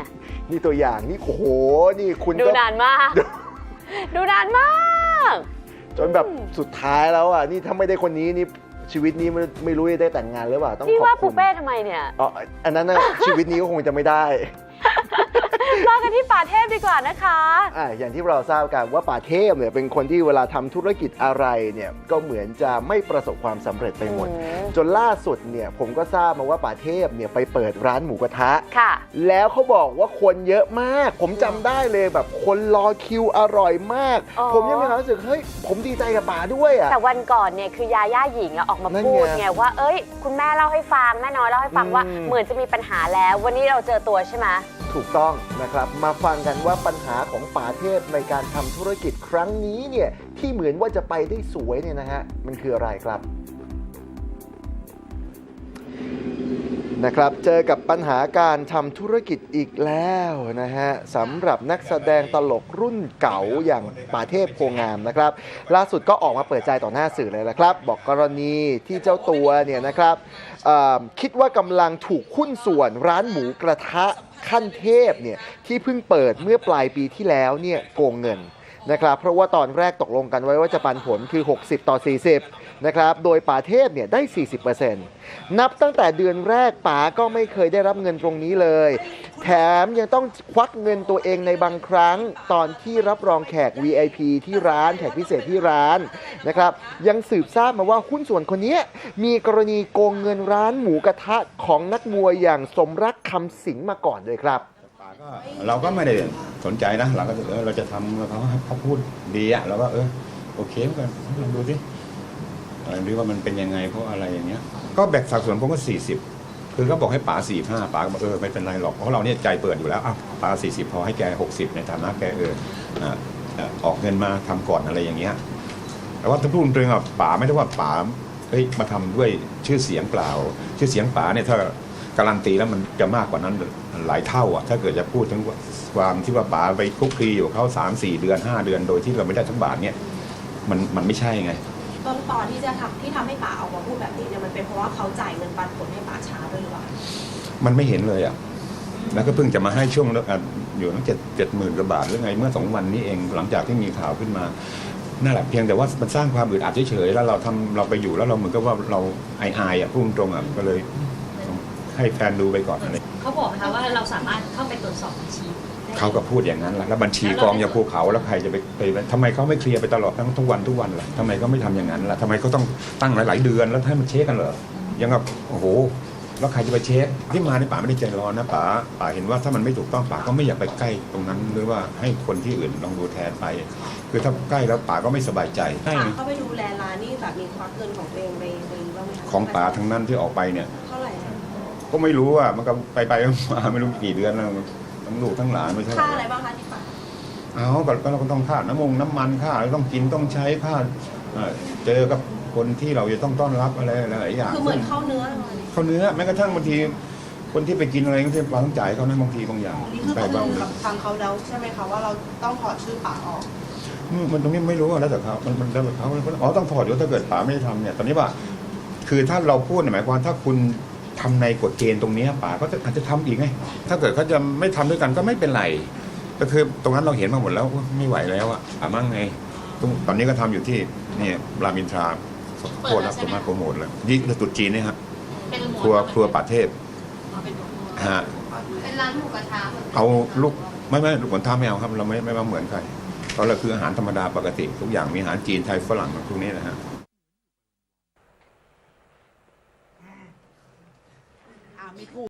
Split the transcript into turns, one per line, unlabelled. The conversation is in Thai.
อะ
นี่ตัวอย่างนี่โอ้โหนี่คุณ
ดู
ก็
นานมาก ดูนานมาก
จนแบบสุดท้ายแล้วอะนี่ถ้าไม่ได้คนนี้นี่ชีวิตนี้ไม่ไม่รู้จะได้แต่งงานหรือเปล่าต้อง
พี่
ขอบ
ว่า
คุ
ปู
ณ
เป้ทำไมเนี่ย
อ๋ออันนั้นน่ะชีวิตนี้ก็คงจะไม่ได้
มากันที่ป่าเทพดีกว่านะคะ
อะอย่างที่เราทราบกันว่าป่าเทพเนี่ยเป็นคนที่เวลาทำธุรกิจอะไรเนี่ยก็เหมือนจะไม่ประสบความสำเร็จไปหมด
อืม
จนล่าสุดเนี่ยผมก็ทราบมาว่าป่าเทพเนี่ยไปเปิดร้านหมูกระทะ
ค่ะ
แล้วเขาบอกว่าคนเยอะมาก ผมจำได้เลยแบบคนรอคิวอร่อยมาก
อ๋อ
ผมยังมีความรู้สึกเฮ้ยผมดีใจกับป๋าด้วยอะ
แต่วันก่อนเนี่ยคือยาย่าหญิงอะออกมา
นั่น
พูด
ไง
ไงว่าเอ้ย คุณแม่เล่าให้ฟังแม่น้อยเล่าให้ฟัง
อืม
ว่าเหมือนจะมีปัญหาแล้ว วันนี้เราเจอตัวใช่ไหม
ถูกต้องนะครับ มาฟังกันว่าปัญหาของป๋าเทพในการทำธุรกิจครั้งนี้เนี่ยที่เหมือนว่าจะไปได้สวยเนี่ยนะฮะมันคืออะไรครับนะครับเจอกับปัญหาการทำธุรกิจอีกแล้วนะฮะสำหรับนักแสดงตลกรุ่นเก่าอย่างป่าเทพโพงามนะครับ ล่าสุดก็ออกมาเปิดใจต่อหน้าสื่อเลยละครับ บอกกรณีที่เจ้าตัวเนี่ยนะครับคิดว่ากำลังถูกหุ้นส่วนร้านหมูกระทะ ขั้นเทพเนี่ยที่เพิ่งเปิดเมื่อปลายปีที่แล้วเนี่ยโกงเงิน นะครับเพราะว่าตอนแรกตกลงกันไว้ว่าจะปันผลคือ 60 ต่อ 40 นะครับโดยป่าเทพเนี่ยได้ 40%นับตั้งแต่เดือนแรกป๋าก็ไม่เคยได้รับเงินตรงนี้เลย แถมยังต้องควักเงินตัวเองในบางครั้งตอนที่รับรองแขก VIP ที่ร้านแขกพิเศษที่ร้านนะครับยังสืบทราบมาว่าหุ้นส่วนคนนี้มีกรณีโกงเงินร้านหมูกระทะของนักมวยอย่างสมรักคำสิงมาก่อนเลยครับ
ป่าก็เราก็ไม่ได้ สนใจนะเราก็เออเราจะทำเขาเขาพูดดีอะเราก็เออโอเคเหมือนกันลองดูสิเออดูว่ามันเป็นยังไงเพราะอะไรอย่างเงี้ย ก็แบ่งสัดส่วนผมก็สี่สิบคือเขาบอกให้ป๋าสี่ห้าป๋าก็บอกเออไม่เป็นไรหรอกเพราะเราเนี่ยใจเปิดอยู่แล้วอ้าวป๋าสี่สิบพอให้แกหกสิบในฐานะแกเอออ่ออกเงินมาทำก่อนอะไรอย่างเงี้ยแต่ว่าถ้าพูดตรงๆอะป๋าไม่ได้ว่าป๋าเฮ้ยมาทำด้วยชื่อเสียงเปล่า ชื่อเสียงป๋าเนี่ยถ้า การันตีแล้วมันจะมากกว่านั้นหลายเท่าอะถ้าเกิดจะพูดถึงความที่ว่าป๋าไปคลุกคลีอยู่กับเขาสามสี่เดือนห้าเดือน โดยที่เราไม่ได้ทั้งบาทเนี่ยมันมันไม่ใช่ไง
ต้นตอนที่จะทำที่ทำให้ป๋าออกมาพูดแบบนี้เนี่ยมันเป็นเพราะว่าเขาจ่ายเงินปันผลให้ป๋าช้าด้วยหรือเปล่า
มันไม่เห็นเลยอะแล้วก็เพิ่งจะมาให้ช่วงอะอยู่ตั้งเจ็ดเจ็ดหมื่นกว่าบาทหรือไงเมื่อสองวันนี้เองหลังจากที่มีข่าวขึ้นมานั่นแหละเพียงแต่ว่ามันสร้างความอึดอัดเฉยๆแล้วเราทำเราไปอยู่แล้วเราเหมือนกับว่าเราอายๆอะพูดตรงๆอะก็เลย ให้แฟนดูไปก่อนอะไร
เขาบอกนะคะว่าเราสามารถเข้าไปตรวจสอบบัญชีได้
เขาก็พูดอย่างนั้นแหละแล้วบัญชีกองอย่างภูเขาแล้วใครจะไปไปทำไมเขาไม่เคลียร์ไปตลอดทั้งทุกวันทุกวันล่ะทำไมเขาไม่ทำอย่างนั้นล่ะทำไมเขาต้องตั้งหลาย ๆ เดือนแล้วให้มันเช็คกันเหรอยังกับโอ้โห แล้วใครจะไปเช็คที่มาในป่าไม่ได้ใจร้อนนะป่าป่าเห็นว่าถ้ามันไม่ถูกต้องป่าก็ไม่อยากไปใกล้ตรงนั้น หรือว่าให้คนที่อื่นลองดูแทนไป คือถ้าใกล้แล้วป่าก็ไม่สบายใจ
ป๋าเข้าไปดูแลร้านนี่แบบมีควักเงินของตัวเองไปไปบ้างไหมคะ
ของป่าทั้งนั้นที่ออกไปเนี่ย
เท่าไหร่อะ
ก็ไม่รู้อะมันก็ไปไปๆมาไม่รู้กี่เดือนแล้วทั้งลูกทั้งหลานไม่ใช่
ค่าอะไรบ้างคะที่ป๋า
เอาก็ก็เราก็ต้องค่าน้ำมงน้ำมันค่าเราต้องกินต้องใช้ค่าเอ่อเจอกับคนที่เราจะต้องต้อนรับอะไรหลายๆอย่าง
คือเหมือนเข้าเนื้อประมาณนี้
เขาเนื้อแม้กระทั่งบางทีคนที่ไปกินอะไรก็เราต้องจ่ายเขานะบางทีบางอย่าง
นี่คือ
ไป
ตกล
บ้าง
งกับทางเขาแล้วใช่ไหมคะว่าเราต้องถอดชื่อป๋าออก
อืมมันตรงนี้ไม่รู้อะแล้วแต่เขามันมันแล้วแต่เขาอ๋อต้องถอดอยู่ถ้าเกิดป๋าไม่ได้ทำเนี่ยตอนนี้ว่า คือถ้าเราพูดเนี่ยหมายความว่าถ้าคุณ ทำในกฎเกณฑ์ตรงเนี้ยป๋าก็จะอาจจะทำอีกไงถ้าเกิดเขาจะไม่ทำด้วยกันก็ไม่เป็นไรก็คือตรงนั้นเราเห็นมาหมดแล้วไม่ไหวแล้วอะอะมั่งไงตรงตอนนี้ก็ทำอยู่ที่เนี่ยรามอินทราโคตรรับสามารถโปรโมทเลยยิ่งตรุษจีนเนี่ยครับ
เป็นหมวด
ครัวครัวป่าเทพ
อ๋อเป็นหมวด
ฮะ
เป็นร้านหมูกระทะ
เอาลูกไม่ไม่ลูกขนท้าไม่เอาครับ เราไม่ไม่มาเหมือนใครเพราะเราคืออาหารธรรมดาปกติ ทุกอย่างมีอาหารจีนไทยฝรั่งพวกนี้นะฮะ ไม่ถูก